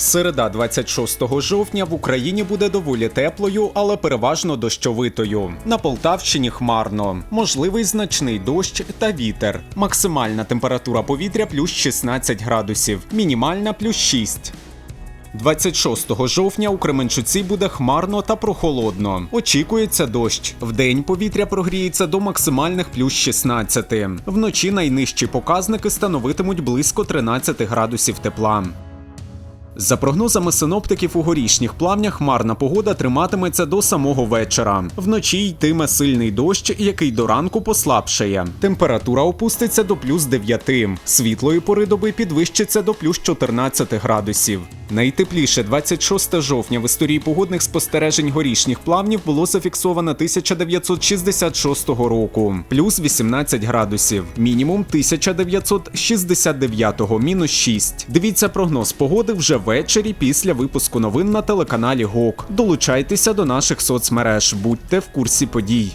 Середа 26 жовтня в Україні буде доволі теплою, але переважно дощовитою. На Полтавщині хмарно, можливий значний дощ та вітер. Максимальна температура повітря плюс 16 градусів, мінімальна плюс 6. 26 жовтня у Кременчуці буде хмарно та прохолодно. Очікується дощ. Вдень повітря прогріється до максимальних плюс 16. Вночі найнижчі показники становитимуть близько 13 градусів тепла. За прогнозами синоптиків у горішніх плавнях хмарна погода триматиметься до самого вечора. Вночі йтиме сильний дощ, який до ранку послабшає. Температура опуститься до плюс 9. Світлої пори доби підвищиться до плюс 14 градусів. Найтепліше 26 жовтня в історії погодних спостережень горішніх плавнів було зафіксовано 1966 року, плюс 18 градусів, мінімум 1969 мінус 6. Дивіться прогноз погоди вже ввечері після випуску новин на телеканалі ГОК. Долучайтеся до наших соцмереж, будьте в курсі подій.